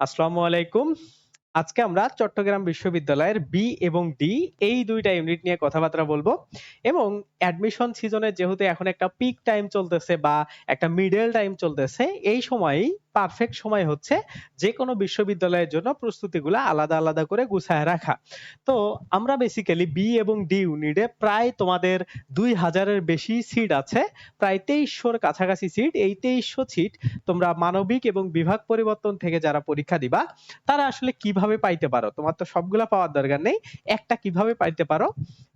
আসসালামু আলাইকুম। আজকে আমরা চট্টগ্রাম বিশ্ববিদ্যালয়ের বি এবং ডি এই দুইটা ইউনিট নিয়ে কথাবার্তা বলব এবং অ্যাডমিশন সিজনে যেহেতু এখন একটা পিক টাইম চলতেছে বা একটা মিডল টাইম চলতেছে, এই সময়ই পারফেক্ট সময় হচ্ছে যে কোনো বিশ্ববিদ্যালয়ের জন্য প্রস্তুতিগুলো আলাদা আলাদা করে গুছায় রাখা। তো আমরা বেসিক্যালি বি এবং ডি ইউনিটে প্রায় তোমাদের দুই হাজারের বেশি সিট আছে, প্রায় তেইশশোর কাছাকাছি সিট এই তেইশশো সিট তোমরা মানবিক এবং বিভাগ পরিবর্তন থেকে যারা পরীক্ষা দিবা, তারা আসলে কীভাবে পাইতে পারো? তোমার তো সবগুলা পাওয়ার দরকার নেই, একটা কীভাবে পাইতে পারো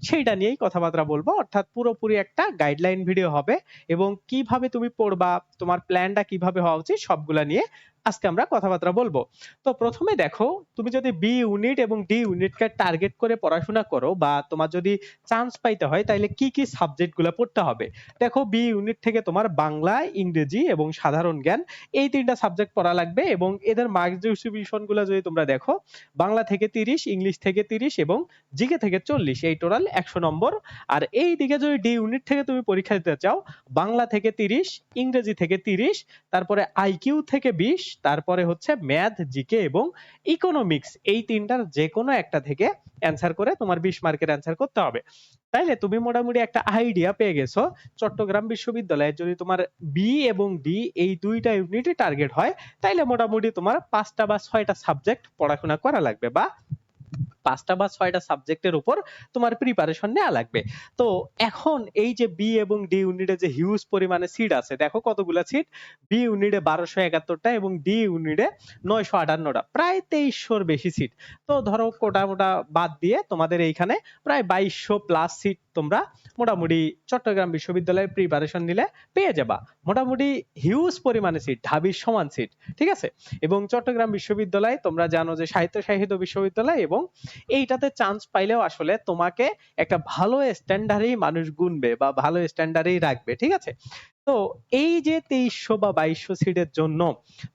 সেইটা নিয়েই কথাবার্তা বলব। অর্থাৎ পুরোপুরি একটা গাইডলাইন ভিডিও হবে এবং কীভাবে তুমি পড়বা, তোমার প্ল্যানটা কীভাবে হওয়া উচিত সবগুলা নিয়ে আজকে আমরা কথাবার্তা বলব। তো প্রথমে দেখো, তুমি যদি বি ইউনিট এবং ডি ইউনিটকে টার্গেট করে পড়াশোনা করো বা তোমার যদি চান্স পাইতে হয় তাহলে কি কি সাবজেক্টগুলো পড়তে হবে? দেখো বি ইউনিট থেকে তোমার বাংলা, ইংরেজি এবং সাধারণ জ্ঞান এই তিনটা সাবজেক্ট পড়া লাগবে এবং এদের মার্কস ডিস্ট্রিবিউশনগুলো যদি তোমরা দেখো, বাংলা থেকে তিরিশ, ইংলিশ থেকে তিরিশ এবং জিকে থেকে চল্লিশ, এই টোটাল একশো নম্বর। আর এই দিকে যদি ডি ইউনিট থেকে তুমি পরীক্ষা দিতে চাও, বাংলা থেকে তিরিশ, ইংরেজি থেকে তিরিশ, তারপরে আইকিউ থেকে বিশ তারপরে হচ্ছে ম্যাথ, জিকে এবং ইকোনমিক্স। এই তিনটার যে কোনো একটা থেকে অ্যান্সার করে তোমার বিশ মার্কের অ্যান্সার করতে হবে। তাইলে তুমি মোটামুটি একটা আইডিয়া পেয়ে গেছো, চট্টগ্রাম বিশ্ববিদ্যালয়ে যদি তোমার বি এবং ডি এই দুইটা ইউনিটই টার্গেট হয়, তাইলে মোটামুটি তোমার পাঁচটা বা ছয়টা সাবজেক্ট পড়াশোনা করা লাগবে বা পাঁচটা বা ছয়টা সাবজেক্টের উপর তোমার প্রিপারেশন নেওয়া লাগবে। তো এখন এই যে বি এবং ডি ইউনিটে যে হিউজ পরিমাণে সিট আছে, দেখো কতগুলা সিট বি ইউনিটে বারোশো একাত্তরটা এবং ডি ইউনিটে নয়শো আটান্নটা, প্রায় তেইশশোর বেশি সিট তো ধরো কোটা মোটা বাদ দিয়ে তোমাদের এইখানে প্রায় বাইশশো প্লাস সিট তোমরা মোটামুটি চট্টগ্রাম বিশ্ববিদ্যালয়ের প্রিপারেশন নিলে পেয়ে যাবা। মোটামুটি হিউজ পরিমাণে সিট ঢাবির সমান সিট ঠিক আছে? এবং চট্টগ্রাম বিশ্ববিদ্যালয় তোমরা জানো যে সাহিত্য সাহিত্য বিশ্ববিদ্যালয় এবং এইটাতে চান্স পাইলেও আসলে তোমাকে একটা ভালো স্ট্যান্ডার্ডেই মানুষ গুনবে বা ভালো স্ট্যান্ডার্ডেই রাখবে, ঠিক আছে? তো এই যে তেইশশো বা বাইশশো সিটের জন্য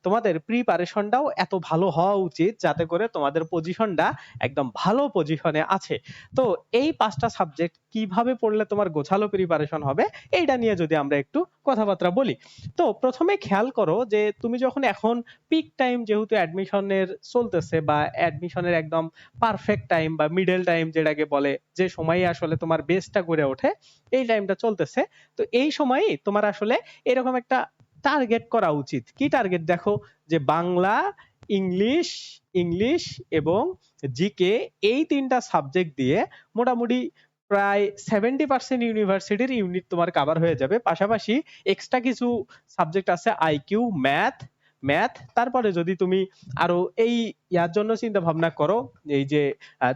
তোমাদের প্রিপারেশনটাও এত ভালো হওয়া উচিত যাতে করে তোমাদের পজিশনটা একদম ভালো পজিশনে আছে। তো এই পাঁচটা সাবজেক্ট কীভাবে পড়লে তোমার গোছালো প্রিপারেশন হবে, এইটা নিয়ে যদি আমরা একটু কথাবার্তা বলি। তো প্রথমে খেয়াল করো যে তুমি যখন এখন পিক টাইম যেহেতু অ্যাডমিশনের চলতেছে বা অ্যাডমিশনের একদম পারফেক্ট টাইম বা মিডল টাইম যেটাকে বলে, যে সময়ে আসলে তোমার বেসটা গড়ে ওঠে, এই টাইমটা চলতেছে। তো এই সময়ই তোমার আসলে এরকম একটা টার্গেট করা উচিত। কি টার্গেট দেখো যে বাংলা, ইংলিশ ইংলিশ এবং জিকে এই তিনটা সাবজেক্ট দিয়ে মোটামুটি প্রায় সেভেন্টি পার্সেন্ট ইউনিভার্সিটির ইউনিট তোমার কাভার হয়ে যাবে। পাশাপাশি এক্সট্রা কিছু সাবজেক্ট আছে আইকিউ ম্যাথ ম্যাথ তারপরে যদি তুমি আরও এই ইয়ার জন্য চিন্তা ভাবনা করো, এই যে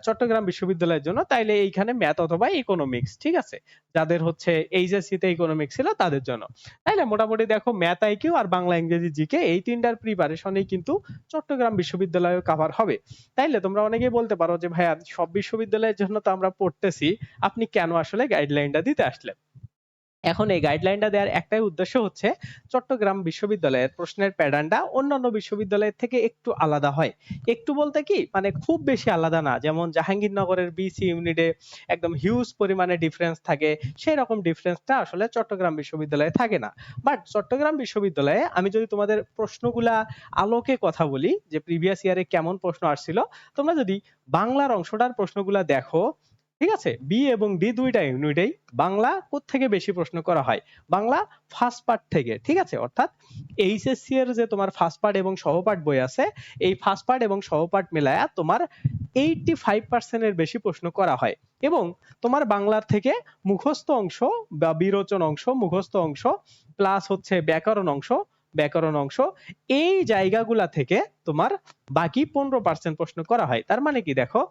চট্টগ্রাম বিশ্ববিদ্যালয়ের জন্য, তাইলে এইখানে ম্যাথ অথবা ইকোনমিক্স ঠিক আছে? যাদের হচ্ছে এইচএসসি তে ইকোনমিক্স ছিল, তাদের জন্য। তাইলে মোটামুটি দেখো ম্যাথ আইকিউ আর বাংলা, ইংরেজি জিকে এই তিনটার প্রিপারেশনেই কিন্তু চট্টগ্রাম বিশ্ববিদ্যালয়ে কভার হবে। তাইলে তোমরা অনেকেই বলতে পারো যে, ভাইয়া, সব বিশ্ববিদ্যালয়ের জন্য তো আমরা পড়তেছি, আপনি কেন আসলে গাইডলাইনটা দিতে আসলেন? এখন এই গাইডলাইনটা দেওয়ার একটাই উদ্দেশ্য হচ্ছে চট্টগ্রাম বিশ্ববিদ্যালয়ের প্রশ্নের প্যাটার্নটা অন্যান্য বিশ্ববিদ্যালয়ের থেকে একটু আলাদা হয়। একটু বলতে কি মানে খুব বেশি আলাদা না। যেমন জাহাঙ্গীরনগরের বিসি ইউনিটে একদম হিউজ পরিমাণে ডিফারেন্স থাকে সেই রকম ডিফারেন্সটা আসলে চট্টগ্রাম বিশ্ববিদ্যালয়ে থাকে না। বাট চট্টগ্রাম বিশ্ববিদ্যালয়ে আমি যদি তোমাদের প্রশ্নগুলা আলোকে কথা বলি, যে প্রিভিয়াস ইয়ারে কেমন প্রশ্ন আসছিল, তোমরা যদি বাংলার অংশটার প্রশ্নগুলা দেখো ঠিক আছে? বি এবং ডি দুইটা ইউনিটেই বাংলা থেকে বেশি প্রশ্ন করা হয়? বাংলা ফার্স্ট পার্ট থেকে, ঠিক আছে? অর্থাৎ এইচএসসি এর যে তোমার ফার্স্ট পার্ট এবং সহপাঠ বই আছে, এই ফার্স্ট পার্ট এবং সহপাঠ মিলায়া তোমার এইটটি ফাইভ পার্সেন্টের বেশি প্রশ্ন করা হয়। এবং তোমার বাংলার থেকে মুখস্থ অংশ বা বিরোচন অংশ, মুখস্থ অংশ প্লাস হচ্ছে ব্যাকরণ অংশ ব্যাকরণ অংশ, এই জায়গাগুলা থেকে তোমার বাকি পনেরো পার্সেন্ট প্রশ্ন করা হয়। তার মানে কি দেখো,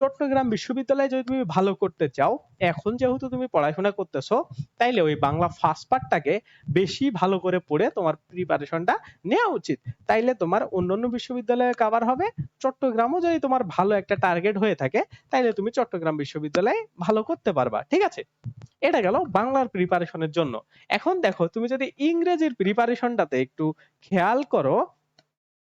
চট্টগ্রাম বিশ্ববিদ্যালয়ে যদি তুমি ভালো করতে চাও, এখন যেহেতু তুমি পড়াশোনা করতেছো, তাইলে ওই বাংলা ফার্স্ট পার্টটাকে বেশি ভালো করে পড়ে তোমার প্রিপারেশনটা নেওয়া উচিত। তাইলে তোমার অন্যান্য বিশ্ববিদ্যালয়ে কভার হবে, চট্টগ্রামও যদি তোমার ভালো একটা টার্গেট হয়ে থাকে, তাইলে তুমি চট্টগ্রাম বিশ্ববিদ্যালয়ে ভালো করতে পারবা, ঠিক আছে? এটা গেল বাংলার প্রিপারেশনের জন্য। এখন দেখো, তুমি যদি ইংরেজির প্রিপারেশনটাতে একটু খেয়াল করো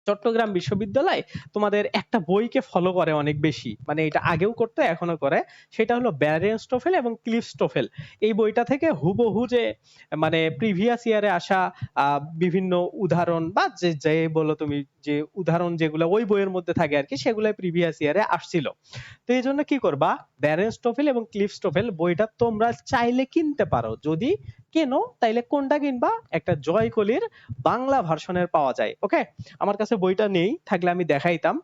চট্টগ্রাম বিশ্ববিদ্যালয় তোমাদের একটা বইকে ফলো করে অনেক বেশি। মানে এটা আগেও করতো এখনও করে। সেটা হলো ব্যারেন স্টোফেল এবং ক্লিফ স্টোফেল এই বইটা থেকে হুবহু যে মানে প্রিভিয়াস ইয়ারে আসা বিভিন্ন উদাহরণ বা যে যে বলো তুমি, যে উদাহরণ যেগুলো ওই বইয়ের মধ্যে থাকে আর কি সেগুলো প্রিভিয়াস ইয়ারে আসছিল। তো এই জন্য কি করবা? ব্যারেন স্টোফেল এবং ক্লিফ স্টোফেল বইটা তোমরা চাইলে কিনতে পারো। যদি কেনো? তাইলে কোনটা কিনবা? একটা জয়কলির বাংলা ভার্সনের পাওয়া যায় ওকে আমার কাছে বইটা নেই, থাকলে আমি দেখাইতাম।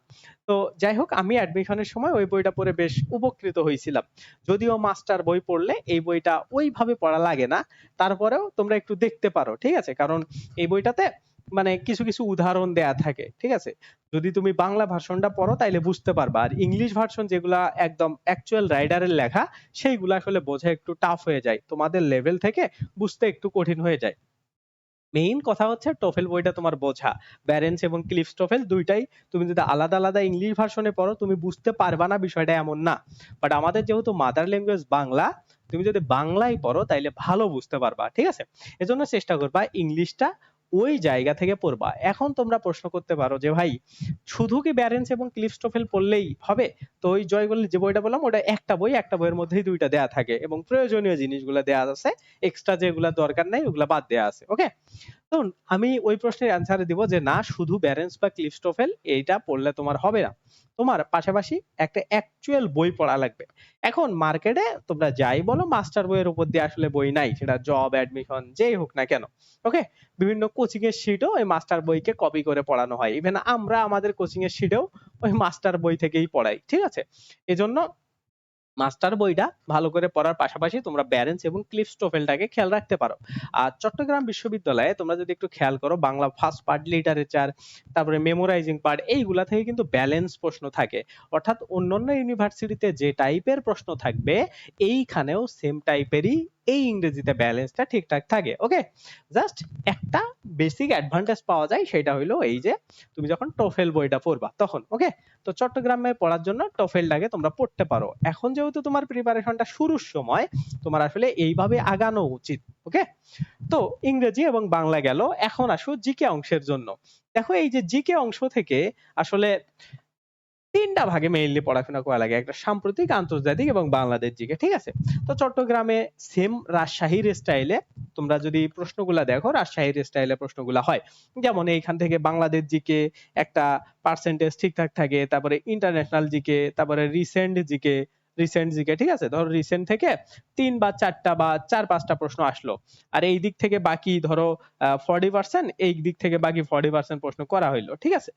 তো যাই হোক, আমি অ্যাডমিশনের সময় ওই বইটা পড়ে বেশ উপকৃত হয়েছিলাম যদিও মাস্টার বই পড়লে এই বইটা ওইভাবে পড়া লাগে না, তারপরেও তোমরা একটু দেখতে পারো, ঠিক আছে? কারণ এই বইটাতে মানে কিছু কিছু উদাহরণ দেয়া থাকে, ঠিক আছে? যদি তুমি বাংলা ভার্সনটা পড়ো, তাইলে বুঝতে পারবা। আর ইংলিশ ভার্সন যেগুলা একদম অ্যাকচুয়াল রাইডারের লেখা, সেইগুলা আসলে বোঝা একটু টাফ হয়ে যায়। তোমাদের লেভেল থেকে বুঝতে একটু কঠিন হয়ে যায়। মেইন কথা হচ্ছে টোফেল বইটা তোমার বোঝা। ব্যারেন্স এবং ক্লিফ টোফেল দুইটাই তুমি যদি আলাদা আলাদা ইংলিশ ভার্সনে পড়ো, তুমি বুঝতে পারবা না বিষয়টা এমন না। বাট আমাদের যেহেতু মাদার ল্যাঙ্গুয়েজ বাংলা, তুমি যদি বাংলায় পড়ো, তাইলে ভালো বুঝতে পারবা, ঠিক আছে? এজন্য চেষ্টা করবা ইংলিশটা ওই জায়গা থেকে পড়বা। এখন তোমরা প্রশ্ন করতে পারো যে, ভাই, শুধু কি ব্যারেন্স এবং ক্লিপস্টোফেল পড়লেই হবে? তো ওই জয়গুলি যে বইটা বললাম, ওটা একটা বই, একটা বইয়ের মধ্যেই দুইটা দেয়া থাকে এবং প্রয়োজনীয় জিনিসগুলো দেয়া আছে এক্সট্রা যেগুলো দরকার নাই, ওগুলা বাদ দেয়া আছে ওকে তো আমি ওই প্রশ্নের অ্যান্সারে দিব যে না, শুধু ব্যারেন্স বা ক্লিফস্টোফেল এইটা পড়লে তোমার হবে না। তোমার পাশাপাশি একটা অ্যাকচুয়াল বই পড়া লাগবে। এখন মার্কেটে তোমরা যাই বলো মাস্টার বইয়ের উপর দিয়ে আসলে বই নাই, সেটা জব অ্যাডমিশন যেই হোক না কেন। ওকে বিভিন্ন কোচিং এর শিটও ওই মাস্টার বইকে কপি করে পড়ানো হয়। ইভেন আমরা আমাদের কোচিং এর শিটেও ওই মাস্টার বই থেকেই পড়াই, ঠিক আছে? এজন্য মাস্টার বইটা ভালো করে পড়ার পাশাপাশি তোমরা ব্যারেন্স এবং স্টোফেলটাকে খেয়াল রাখতে পারো। আর চট্টগ্রাম বিশ্ববিদ্যালয়ে তোমরা যদি একটু খেয়াল করো, বাংলা ফার্স্ট পার্ট লিটারেচার তারপরে মেমোরাইজিং পার্ট এইগুলা থেকে কিন্তু ব্যালেন্স প্রশ্ন থাকে। অর্থাৎ অন্যান্য ইউনিভার্সিটিতে যে টাইপের প্রশ্ন থাকবে, এইখানেও সেম টাইপেরই এই ইংরেজিতে ব্যালেন্সটা ঠিকঠাক থাকে ওকে জাস্ট একটা বেসিক অ্যাডভান্টেজ পাওয়া যায়, সেটা হইল এই যে, তুমি যখন টোফেল বইটা পড়বা তখন ওকে তো চট্টগ্রামে পড়ার জন্য টোফেলটাকে তোমরা পড়তে পারো। এখন যেহেতু তোমার প্রিপারেশনটা শুরুর সময়, তোমার আসলে এইভাবে আগানো উচিত ওকে তো ইংরেজি এবং বাংলা গেল, এখন আসো জিকে অংশের জন্য। দেখো এই যে জিকে অংশ থেকে আসলে তিনটা ভাগে মেইনলি পড়াশোনা করা লাগে। একটা সাম্প্রতিক, আন্তর্জাতিক এবং বাংলাদেশ জিকে, ঠিক আছে? তো চট্টগ্রামে সেম রাজশাহীর স্টাইলে তোমরা যদি প্রশ্নগুলা দেখো, রাজশাহীর স্টাইলে প্রশ্নগুলা হয়। যেমন এইখান থেকে বাংলাদেশ জিকে একটা পার্সেন্টেজ ঠিকঠাক থাকে, তারপরে ইন্টারন্যাশনাল জিকে, তারপরে রিসেন্ট জিকে রিসেন্ট জিকে ঠিক আছে? ধরো রিসেন্ট থেকে তিন বা চারটা বা চার পাঁচটা প্রশ্ন আসলো। আর এই দিক থেকে বাকি ধরো ফর্টি পার্সেন্ট এই দিক থেকে বাকি ফর্টি পার্সেন্ট প্রশ্ন করা হইল, ঠিক আছে?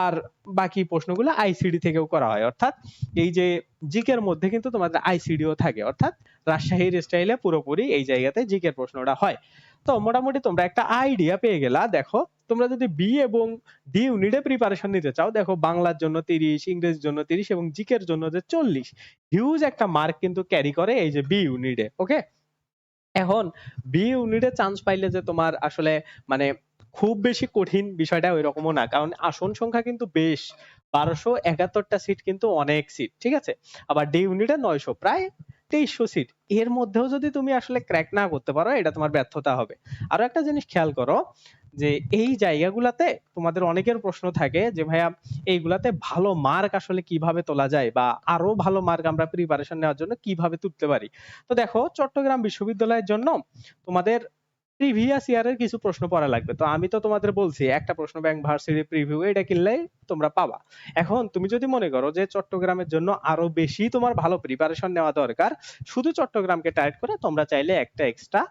আর বাকি প্রশ্নগুলো আইসিডি থেকেও করা হয়। অর্থাৎ এই যে জিকের মধ্যে কিন্তু তোমাদের আইসিডিও থাকে। অর্থাৎ রাজশাহীর স্টাইলে পুরোপুরি এই জায়গাতে জিকের প্রশ্নটা হয়। তো মোটামুটি তোমরা একটা আইডিয়া পেয়ে গেলা। দেখো, তোমরা যদি বি এবং ডি ইউনিটে প্রিপারেশন নিতে চাও, দেখো বাংলার জন্য তিরিশ, ইংরেজির জন্য তিরিশ এবং জিকের জন্য যে চল্লিশ। হিউজ একটা মার্ক কিন্তু ক্যারি করে এই যে বি ইউনিটে ওকে এখন বি ইউনিটে চান্স পাইলে যে তোমার আসলে মানে খুব বেশি কঠিন বিষয়টা ওই রকমও না, কারণ আসন সংখ্যা কিন্তু বেশ। বারোশো একাত্তরটা সিট কিন্তু অনেক সিট ঠিক আছে? আবার ডি ইউনিটে নয়শো, প্রায় তেইশশো সিট এর মধ্যেও যদি তুমি আসলে ক্র্যাক না করতে পারো, এটা তোমার ব্যর্থতা হবে। আরও একটা জিনিস খেয়াল করো, যে এই জায়গাগুলাতে তোমাদের অনেকের প্রশ্ন থাকে যে, ভাইয়া, এইগুলাতে ভালো মার্ক আসলে কীভাবে তোলা যায়? বা আরও ভালো মার্ক আমরা প্রিপারেশন নেওয়ার জন্য কীভাবে তুলতে পারি? তো দেখো, চট্টগ্রাম বিশ্ববিদ্যালয়ের জন্য তোমাদের প্রিভিয়াস ইয়ারের কিছু প্রশ্ন পড়া লাগবে। তো আমি তো তোমাদের বলছি, একটা প্রশ্ন ব্যাংক ভার্সিটি প্রিভিউ এটা কিনলেই তোমরা পাবা। এখন তুমি যদি মনে করো যে চট্টগ্রামের জন্য আরও বেশি তোমার ভালো প্রিপারেশন নেওয়া দরকার, শুধু চট্টগ্রামকে টার্গেট করে তোমরা চাইলে একটা এক্সট্রা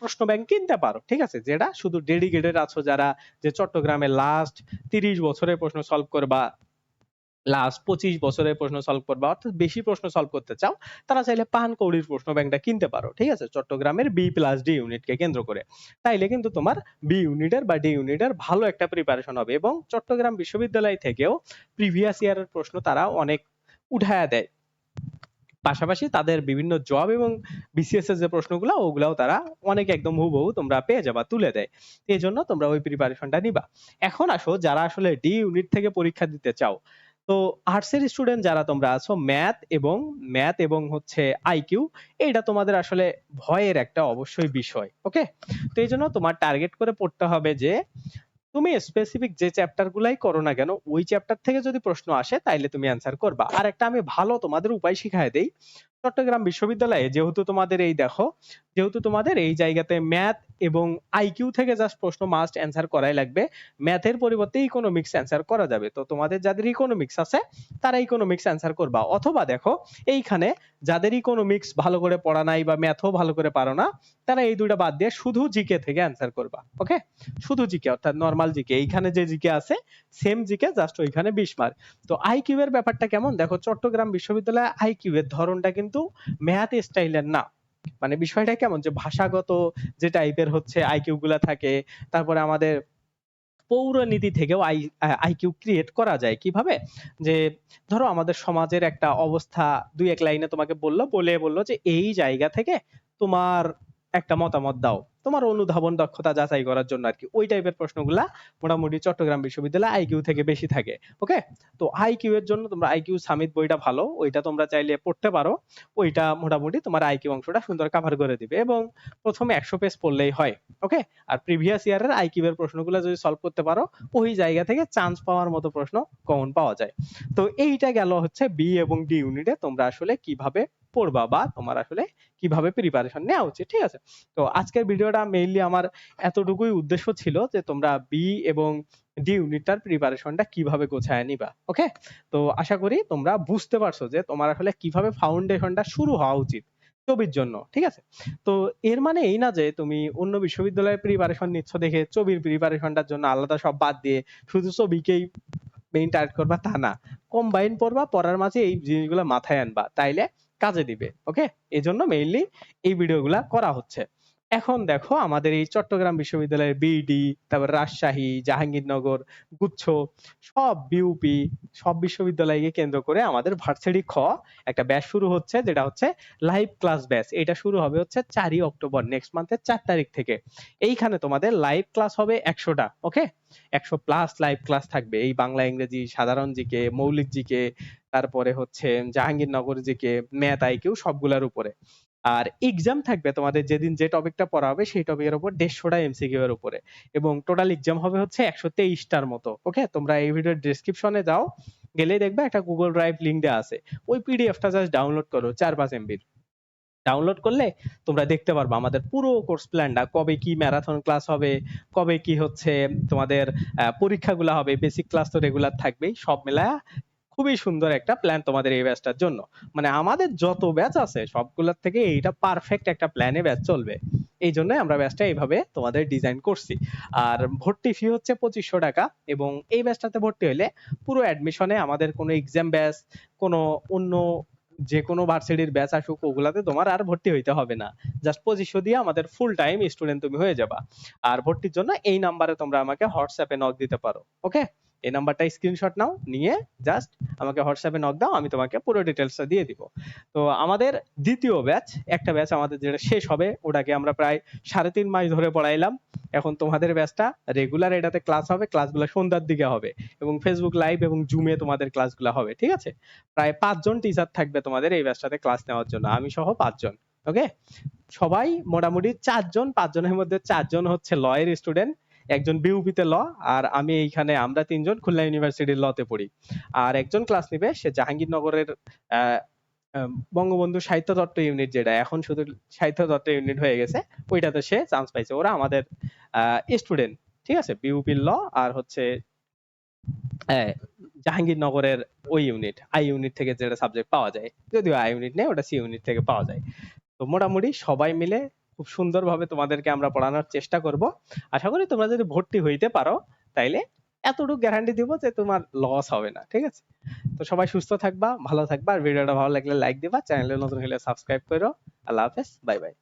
প্রশ্ন ব্যাংক কিনতে পারো, ঠিক আছে? যেটা শুধু ডেডিকেটেড আছো যারা যে চট্টগ্রামে লাস্ট তিরিশ বছরের প্রশ্ন সলভ করবা লাস্ট পঁচিশ বছরের প্রশ্ন সলভ করবা, অর্থাৎ বেশি প্রশ্ন সলভ করতে চাও, তারা চাইলে পান কৌড়ির প্রশ্ন ব্যাংকটা কিনতে পারো, ঠিক আছে? চট্টগ্রামের বি প্লাস ডি ইউনিটকে কেন্দ্র করে। তাইলে কিন্তু তোমার বি ইউনিটের বা ডি ইউনিটের ভালো একটা প্রিপারেশন হবে এবং চট্টগ্রাম বিশ্ববিদ্যালয় থেকেও প্রিভিয়াস ইয়ারের প্রশ্ন তারা অনেক উঠায়া দেয়। পাশাপাশি তাদের বিভিন্ন জব এবং বিসিএস এর যে প্রশ্নগুলো, ওগুলাও তারা অনেক একদম হুবহু তোমরা পেয়ে যাবা, তুলে দেয়। এই জন্য তোমরা ওই প্রিপারেশনটা নিবা। এখন আসো, যারা আসলে ডি ইউনিট থেকে পরীক্ষা দিতে চাও তো আর্টসের স্টুডেন্ট যারা তোমরা আছো ম্যাথ এবং ম্যাথ এবং হচ্ছে আইকিউ এটা তোমাদের আসলে ভয়ের একটা অবশ্যই বিষয় ওকে তো এই জন্য তোমার টার্গেট করে পড়তে হবে যে, তুমি স্পেসিফিক যে চ্যাপ্টার গুলাই করো না কেন, ওই চ্যাপ্টার থেকে যদি প্রশ্ন আসে, তাইলে তুমি অ্যান্সার করবা। আর একটা আমি ভালো তোমাদের উপায় শিখাই দেই চট্টগ্রাম বিশ্ববিদ্যালয়ে যেহেতু তোমাদের এই দেখো, যেহেতু তোমাদের এই জায়গাতে ম্যাথ এবং আইকিউ থেকে জাস্ট প্রশ্ন মাস্ট অ্যান্সার করাই লাগবে। ম্যাথের পরিবর্তে ইকোনমিক্স অ্যান্সার করা যাবে। তো তোমাদের যাদের ইকোনমিক্স আছে, তারা ইকোনমিক্স অ্যান্সার করবা। অথবা দেখো, এইখানে যাদের ইকোনমিক্স ভালো করে পড়া নাই বা ম্যাথও ভালো করে পারো না, তারা এই দুইটা বাদ দিয়ে শুধু জিকে থেকে অ্যান্সার করবা। ওকে শুধু জিকে অর্থাৎ নর্মাল জিকে এইখানে যে জিকে আছে সেম জিকে জাস্ট ওইখানে বিশ মার্ক তো আইকিউ এর ব্যাপারটা কেমন? দেখো, চট্টগ্রাম বিশ্ববিদ্যালয়ে আইকিউ এর ধরনটা কিন্তু ম্যাথ স্টাইলের না। মানে বিষয়টা কেমন যে ভাষাগত যে টাইপের হচ্ছে আইকিউ গুলা থাকে, তারপরে আমাদের পৌরনীতি থেকেও আই আইকিউ ক্রিয়েট করা যায় কীভাবে? যে ধরো আমাদের সমাজের একটা অবস্থা, দুই এক লাইনে তোমাকে বলল, বলে বলল যে এই জায়গা থেকে তোমার একটা মতামত দাও। তোমার অনুধাবন দক্ষতা যাচাই করার জন্য আর কি ওই টাইপের প্রশ্নগুলা মোটামুটি চট্টগ্রাম বিশ্ববিদ্যালয় আইকিউ থেকে বেশি থাকে ওকে তো আইকিউ এর জন্য তোমরা আইকিউ সামিত বইটা ভালো, ওইটা তোমরা চাইলে পড়তে পারো, ওইটা মোটামুটি তোমার আইকিউ অংশটা সুন্দর কভার করে দিবে এবং প্রথমে একশো পেজ পড়লেই হয় ওকে আর প্রিভিয়াস ইয়ারের আইকিউ এর প্রশ্নগুলো যদি সলভ করতে পারো, ওই জায়গা থেকে চান্স পাওয়ার মতো প্রশ্ন কমন পাওয়া যায়। তো এইটা গেল হচ্ছে বি এবং ডি ইউনিটে তোমরা আসলে কীভাবে পড়বা বা তোমার আসলে কীভাবে প্রিপারেশন নেওয়া উচিত, ঠিক আছে? তো আজকের ভিডিওটা মেইনলি আমার এতটুকুই উদ্দেশ্য ছিল যে তোমরা বি এবং ডি ইউনিটটার প্রিপারেশনটা কীভাবে গোছায় নিবা ওকে তো আশা করি তোমরা বুঝতে পারছ যে তোমার আসলে কীভাবে ফাউন্ডেশনটা শুরু হওয়া উচিত ছবির জন্য, ঠিক আছে? তো এর মানে এই না যে তুমি অন্য বিশ্ববিদ্যালয়ের প্রিপারেশন নিচ্ছ দেখে ছবির প্রিপারেশনটার জন্য আলাদা সব বাদ দিয়ে শুধু ছবিকেই মেইন টার্গেট করবা তা না। কম্বাইন পড়বা, পড়ার মাঝে এই জিনিসগুলো মাথায় আনবা। তাইলে কাজে দিবে ওকে এজন্য মেইনলি এই ভিডিওগুলা করা হচ্ছে। এখন দেখো আমাদের এই চট্টগ্রাম বিশ্ববিদ্যালয়ের বিডি তারপর রাজশাহী, জাহাঙ্গীরনগর, গুচ্ছ, সব বিউপি সব বিশ্ববিদ্যালয়কে কেন্দ্র করে আমাদের ভার্সিটি খ একটা ব্যাচ শুরু হচ্ছে, যেটা হচ্ছে লাইভ ক্লাস ব্যাচ এটা শুরু হবে হচ্ছে চারই অক্টোবর নেক্সট মান্থের চার তারিখ থেকে। এইখানে তোমাদের লাইভ ক্লাস হবে একশোটা ওকে একশো প্লাস লাইভ ক্লাস থাকবে। এই বাংলা, ইংরেজি, সাধারণ জিকে, মৌলিক জিকে তারপরে হচ্ছে জাহাঙ্গীরনগর জিকে ম্যাথ আইকিউ সবগুলোর উপরে। আর এক্সাম থাকবে তোমাদের যেদিন যে টপিকটা পড়া হবে সেই টপিকের উপর দেড়শোটা এমসিকিউ এর উপরে। এবং টোটাল এক্সাম হবে হচ্ছে একশো তেইশটার মতো ওকে তোমরা এই ভিডিওর ডিসক্রিপশনে যাও, গেলেই দেখবে একটা গুগল ড্রাইভ লিঙ্ক দেওয়া আছে। ওই পিডিএফটা জাস্ট ডাউনলোড করো, চার পাঁচ এমবির ডাউনলোড করলে তোমরা দেখতে পারবে আমাদের পুরো কোর্স প্ল্যানটা কবে কি ম্যারাথন ক্লাস হবে, কবে কি হচ্ছে তোমাদের পরীক্ষাগুলো হবে বেসিক ক্লাস তো রেগুলার থাকবেই, সব মেলায় খুবই সুন্দর একটা প্ল্যান তোমাদের এই ব্যাচটার জন্য। মানে আমাদের যত ব্যাচ আছে, সবগুলোর থেকে এইটা পারফেক্ট একটা প্ল্যানে ব্যাচ চলবে। এই জন্য আমরা ব্যাচটা এইভাবে তোমাদের ডিজাইন করছি। আর ভর্তি ফি হচ্ছে পঁচিশশো টাকা এবং এই ব্যাচটাতে ভর্তি হলে পুরো অ্যাডমিশনে আমাদের কোনো এক্সাম ব্যাচ কোনো অন্য যে কোনো ভার্সিটির ব্যাচ আসুক, ওগুলাতে তোমার আর ভর্তি হইতে হবে না। জাস্ট পঁচিশশো দিয়ে আমাদের ফুল টাইম স্টুডেন্ট তুমি হয়ে যাবা। আর ভর্তির জন্য এই নাম্বারে তোমরা আমাকে হোয়াটসঅ্যাপে নক দিতে পারো ওকে এই নাম্বারটা স্ক্রিনশট নাও, নিয়ে জাস্ট আমাকে হোয়াটসঅ্যাপে নক দাও, আমি তোমাকে পুরো ডিটেলসটা দিয়ে দিব। তো আমাদের দ্বিতীয় ব্যাচ একটা ব্যাচ আমাদের যেটা শেষ হবে, ওটাকে আমরা প্রায় সাড়ে তিন মাস ধরে পড়াইলাম। এখন তোমাদের ব্যাচটা রেগুলার এটাতে ক্লাস হবে ক্লাসগুলো সন্ধ্যার দিকে হবে এবং ফেসবুক লাইভ এবং জুমে তোমাদের ক্লাসগুলো হবে, ঠিক আছে? প্রায় পাঁচজন টিচার থাকবে তোমাদের এই ব্যাচটাতে ক্লাস নেওয়ার জন্য, আমি সহ পাঁচজন ওকে সবাই মোটামুটি চারজন, পাঁচজনের মধ্যে চারজন হচ্ছে লয়ের স্টুডেন্ট একজন বিউপিতে ল আর আমি এইখানে আমরা তিনজন খুলনা ইউনিভার্সিটির লতে পড়ি। আর একজন ক্লাস নিবে, সে জাহাঙ্গীরনগরের বঙ্গবন্ধু সাহিত্য তত্ত্ব ইউনিট যেটা, এখন শুধু সাহিত্য তত্ত্ব ইউনিট হয়ে গেছে, ওইটাতে সে চান্স পাইছে। ওরা আমাদের স্টুডেন্ট ঠিক আছে? বিউপির ল আর হচ্ছে জাহাঙ্গীরনগরের ওই ইউনিট আই ইউনিট থেকে যেটা সাবজেক্ট পাওয়া যায়। যদিও আই ইউনিট নেই, ওটা সি ইউনিট থেকে পাওয়া যায়। তো মোটামুটি সবাই মিলে খুব সুন্দরভাবে তোমাদেরকে আমরা পড়ানোর চেষ্টা করব। আশা করি তোমরা যদি ভর্তি হইতে পারো, তাইলে এতটুকু গ্যারান্টি দিব যে তোমার লস হবে না, ঠিক আছে? তো সবাই সুস্থ থাকবা, ভালো থাকবা, আর ভিডিওটা ভালো লাগলে লাইক দিবা চ্যানেলে নতুন হলে সাবস্ক্রাইব করো। আল্লাহ হাফেজ বাই বাই